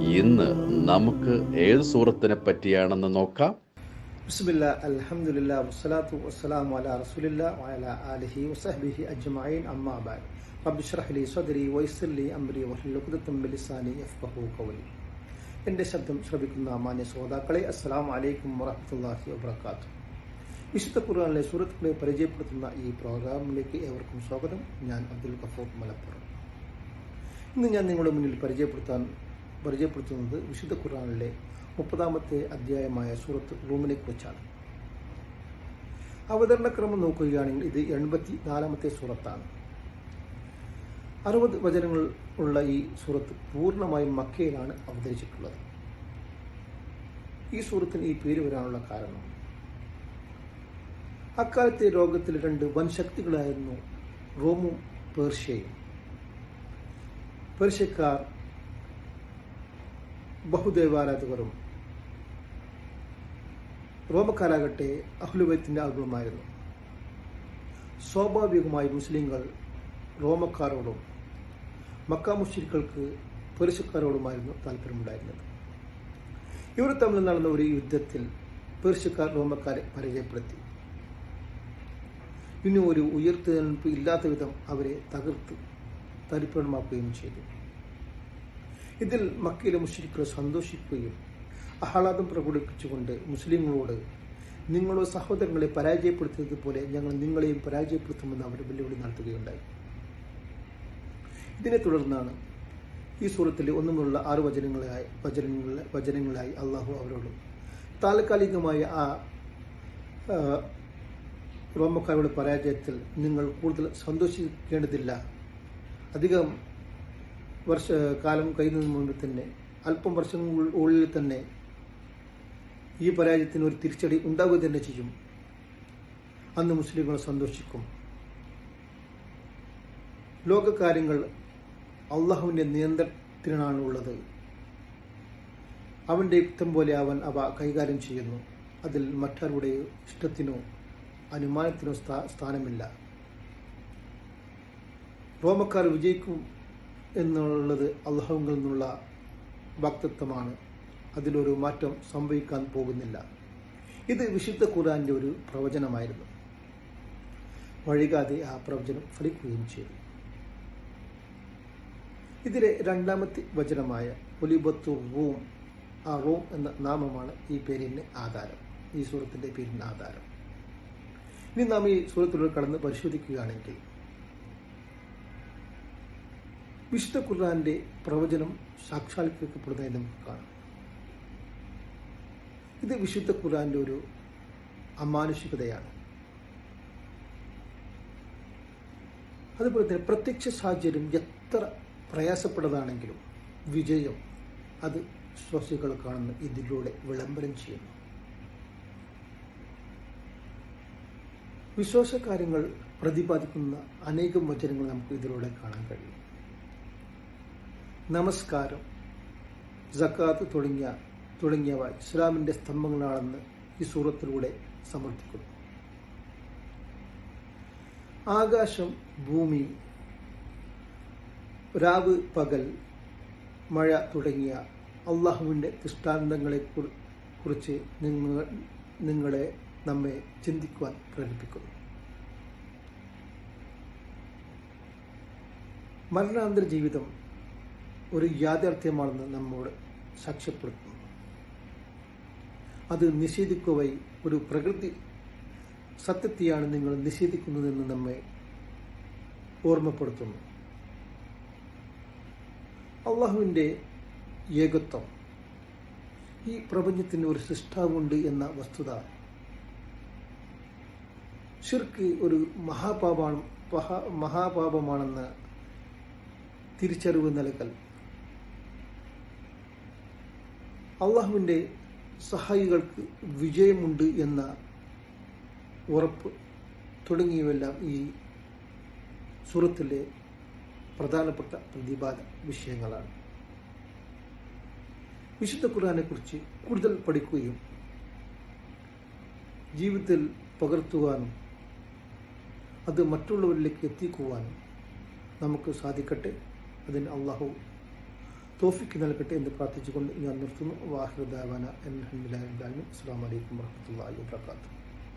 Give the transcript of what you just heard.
ഇന്ന് നമുക്ക് ഏത് സൂറത്തിനെ പറ്റിയാണെന്ന് നോക്കാം? ബിസ്മില്ല വസ്സലാത്തു വസ്സലാമു അലാ ആലിഹി അജ്മഈൻ ഖൗലി. എന്റെ ശബ്ദം ശ്രവിക്കുന്ന മാന്യ ശ്രോതാക്കളെ അസ്സലാമു അലൈക്കും വറഹ്മത്തുള്ളാഹി വാത്തു വിശുദ്ധ ഖുർആനിലെ സൂറത്തുകളെ പരിചയപ്പെടുത്തുന്ന ഈ പ്രോഗ്രാമിലേക്ക് ഏവർക്കും സ്വാഗതം. ഞാൻ അബ്ദുൽ ഗഫൂർ മലപ്പുറം. ഇന്ന് ഞാൻ നിങ്ങളുടെ മുന്നിൽ പരിചയപ്പെടുത്താൻ പരിചയപ്പെടുത്തുന്നത് വിശുദ്ധ ഖുർആനിലെ മുപ്പതാമത്തെ അധ്യായമായ സൂറത്ത് റൂമിനെ കുറിച്ചാണ് അവതരണക്രമം നോക്കുകയാണെങ്കിൽ ഇത് എൺപത്തി നാലാമത്തെ സൂറത്താണ്. അറുപത് വചനങ്ങൾ ഉള്ള ഈ സൂറത്ത് പൂർണമായും മക്കയിലാണ് അവതരിച്ചിട്ടുള്ളത്. ഈ സൂറത്തിന് ഈ പേര് വരാനുള്ള കാരണം അക്കാലത്തെ ലോകത്തിൽ രണ്ട് വൻ ശക്തികളായിരുന്നു റോമും പേർഷ്യയും. പേർഷ്യക്കാർ ബഹുദൈവാരാധകരും റോമക്കാരാകട്ടെ അഹ്ലുബൈത്തിന്റെ ആളുകളുമായിരുന്നു സ്വാഭാവികമായി മുസ്ലിങ്ങൾ റോമക്കാരോടും മക്ക മുസ്ലിക്കൾക്ക് പേർഷ്യക്കാരോടുമായിരുന്നു താല്പര്യമുണ്ടായിരുന്നത്. ഇവർ തമ്മിൽ നടന്ന ഒരു യുദ്ധത്തിൽ പേർഷ്യക്കാർ റോമക്കാരെ പരാജയപ്പെടുത്തി. ഇനി ഒരു ഉയർത്തെഴുന്നേൽപ്പ് ഇല്ലാത്ത വിധം അവരെ തകർത്ത് തരിപ്പണമാക്കുകയും ചെയ്തു. ഇതിൽ മക്കയിലെ മുസ്ലിക്കുകൾ സന്തോഷിക്കുകയും ആഹ്ലാദം പ്രകടിപ്പിച്ചുകൊണ്ട് മുസ്ലിങ്ങളോട് നിങ്ങളുടെ സഹോദരങ്ങളെ പരാജയപ്പെടുത്തിയതുപോലെ ഞങ്ങൾ നിങ്ങളെയും പരാജയപ്പെടുത്തുമെന്ന് അവർ വെല്ലുവിളി നടത്തുകയുണ്ടായി. ഇതിനെ തുടർന്നാണ് ഈ സൂറത്തിലെ ഒന്നുമുള്ള ആറ് വചനങ്ങളായി വചനങ്ങളെ വചനങ്ങളായി അള്ളാഹു അവരോട് താൽക്കാലികമായ ആ, റോമക്കാരുടെ പരാജയത്തിൽ നിങ്ങൾ കൂടുതൽ സന്തോഷിക്കേണ്ടതില്ല. അധികം വർഷ കാലം കഴിയുന്നതിന് മുൻപ് തന്നെ അല്പം വർഷങ്ങൾക്കുള്ളിൽ തന്നെ ഈ പരാജയത്തിന് ഒരു തിരിച്ചടി ഉണ്ടാവുക തന്നെ ചെയ്യും. അന്ന് മുസ്ലിങ്ങൾ സന്തോഷിക്കും. ലോകകാര്യങ്ങൾ അള്ളാഹുവിന്റെ നിയന്ത്രണത്തിനാണ് ഉള്ളത്. അവന്റെ യുക്തം പോലെ അവൻ അവ കൈകാര്യം ചെയ്യുന്നു. അതിൽ മറ്റാരുടെ ഇഷ്ടത്തിനോ അനുമാനത്തിനോ സ്ഥാനമില്ല. റോമക്കാർ വിജയിക്കും എന്നുള്ളത് അള്ളാഹുങ്കിൽ നിന്നുള്ള വക്തത്വമാണ്. അതിലൊരു മാറ്റം സംഭവിക്കാൻ പോകുന്നില്ല. ഇത് വിശുദ്ധ ഖുറാന്റെ ഒരു പ്രവചനമായിരുന്നു. വഴികാതെ ആ പ്രവചനം ഫലിക്കുകയും ചെയ്തു. ഇതിലെ രണ്ടാമത്തെ വചനമായ ഒലിബത്തു റൂം ആ റൂം എന്ന നാമമാണ് ഈ പേരിന് ആധാരം. ഈ സൂറത്തിന്റെ പേരിന് ആധാരം. ഇനി നാം ഈ സൂറത്തിലൂടെ കടന്ന് പരിശോധിക്കുകയാണെങ്കിൽ വിശുദ്ധ ഖുർആാന്റെ പ്രവചനം സാക്ഷാത്കരിക്കപ്പെടുന്നതായി നമുക്ക് കാണാം. ഇത് വിശുദ്ധ ഖുർആാന്റെ ഒരു അമാനുഷികതയാണ്. അതുപോലെ തന്നെ പ്രത്യക്ഷ സാഹചര്യം എത്ര പ്രയാസപ്പെട്ടതാണെങ്കിലും വിജയം അത് വിശ്വാസികൾ കാണുന്ന ഇതിലൂടെ വിളംബരം ചെയ്യുന്നു. വിശ്വാസ കാര്യങ്ങൾ പ്രതിപാദിക്കുന്ന അനേകം വചനങ്ങൾ നമുക്ക് ഇതിലൂടെ കാണാൻ കഴിയും. നമസ്കാരം. ജക്കാത്ത് തുടങ്ങിയ തുടങ്ങിയവ ഇസ്ലാമിന്റെ സ്തംഭങ്ങളാണെന്ന് ഈ സൂറത്തിലൂടെ സമർപ്പിക്കുന്നു ആകാശം ഭൂമി രാവ് പകൽ മഴ തുടങ്ങിയ അള്ളാഹുവിന്റെ ദൃഷ്ടാന്തങ്ങളെ കുറിച്ച് നിങ്ങൾ നിങ്ങളെ നമ്മെ ചിന്തിക്കുവാൻ പ്രേരിപ്പിക്കുന്നു. മരണാന്തര ജീവിതം ഒരു യാഥാർത്ഥ്യമാണെന്ന് നമ്മോട് സാക്ഷ്യപ്പെടുത്തുന്നു. അത് നിഷേധിക്കുവായി ഒരു പ്രകൃതി സത്യത്തെയാണ് നിങ്ങൾ നിഷേധിക്കുന്നതെന്ന് നമ്മെ ഓർമ്മപ്പെടുത്തുന്നു. അള്ളാഹുവിന്റെ ഏകത്വം ഈ പ്രപഞ്ചത്തിന് ഒരു സൃഷ്ടാവുണ്ട് എന്ന വസ്തുത. ഷിർക്ക് ഒരു മഹാപാപാണ് മഹാപാപമാണെന്ന് തിരിച്ചറിവ് നൽകൽ അള്ളാഹുവിന്റെ സഹായികൾക്ക് വിജയമുണ്ട് എന്ന ഉറപ്പ് തുടങ്ങിയവെല്ലാം ഈ സൂറത്തിലെ പ്രധാനപ്പെട്ട പ്രതിപാദ വിഷയങ്ങളാണ്. വിശുദ്ധ ഖുർആാനെ കുറിച്ച് കൂടുതൽ പഠിക്കുകയും ജീവിതത്തിൽ പകർത്തുവാനും അത് മറ്റുള്ളവരിലേക്ക് എത്തിക്കുവാനും നമുക്ക് സാധിക്കട്ടെ? അതിന് അള്ളാഹു തോഫിക്ക് നൽകട്ടെ എന്ന് പ്രാർത്ഥിച്ചുകൊണ്ട് ഞാൻ നിർത്തുന്നു. വാഹിദാവാന അലഹമുല്ലാ അസ്സാം വലൈക്കും വാഹമത്തല്ലാ വാത്തു